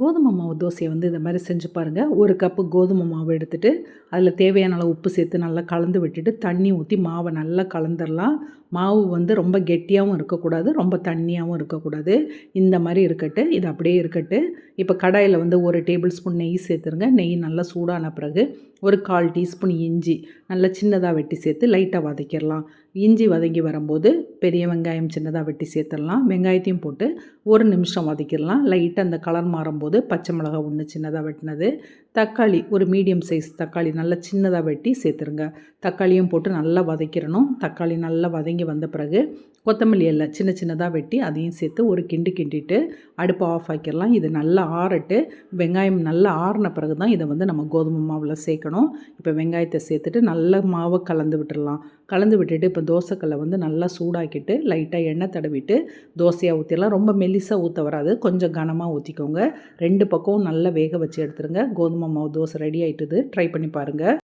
கோதுமை மாவு தோசையை வந்து இந்த மாதிரி செஞ்சு பாருங்கள் ஒரு கப்பு கோதுமை மாவு எடுத்துகிட்டு அதில் தேவையான அளவு உப்பு சேர்த்து நல்லா கலந்து விட்டுட்டு தண்ணி ஊற்றி மாவை நல்லா கலந்துடலாம் மாவு வந்து ரொம்ப கெட்டியாகவும் இருக்கக்கூடாது ரொம்ப தண்ணியாகவும் இருக்கக்கூடாது. இந்த மாதிரி இருக்கட்டு இது அப்படியே இருக்கட்டு. இப்போ கடாயில் வந்து ஒரு டேபிள் ஸ்பூன் நெய் சேர்த்துருங்க. நெய் நல்லா சூடான பிறகு ஒரு கால் டீஸ்பூன் இஞ்சி நல்லா சின்னதாக வெட்டி சேர்த்து லைட்டாக வதக்கிடலாம் இஞ்சி வதங்கி வரும்போது பெரிய வெங்காயம் சின்னதாக வெட்டி சேர்த்துடலாம் வெங்காயத்தையும் போட்டு ஒரு நிமிஷம் வதக்கிடலாம் லைட்டாக அந்த கலர் மாறும்போது பச்சை மிளகா ஒன்று சின்னதாக வெட்டினது. தக்காளி ஒரு மீடியம் சைஸ் தக்காளி நல்லா சின்னதாக வெட்டி சேர்த்துருங்க. தக்காளியும் போட்டு நல்லா வதக்கிடணும். தக்காளி நல்லா வதங்கி வந்த பிறகு கொத்தமல்லி எல்லாம் சின்ன சின்னதாக வெட்டி அதையும் சேர்த்து ஒரு கிண்டு கிண்டிட்டு அடுப்பை ஆஃப் ஆக்கிடலாம். இது நல்லா ஆறட்டு வெங்காயம் நல்லா ஆறின பிறகு தான் இதை வந்து நம்ம கோதுமை மாவில் சேர்க்கணும். இப்போ வெங்காயத்தை சேர்த்துட்டு நல்லா மாவை கலந்து விட்டுடலாம். கலந்து விட்டுட்டு இப்போ தோசைக்கல்லை வந்து நல்லா சூடாக்கிட்டு லைட்டாக எண்ணெய் தடவிட்டு தோசையாக ஊற்றிடலாம் ரொம்ப மெல்லிசாக ஊற்ற வராது கொஞ்சம் கனமாக ஊற்றிக்கோங்க ரெண்டு பக்கமும் நல்லா வேக வச்சு எடுத்துருங்க. கோதுமை கோதுமை மாவு தோசை ரெடி ஆகிட்டுது ட்ரை பண்ணி பாருங்கள்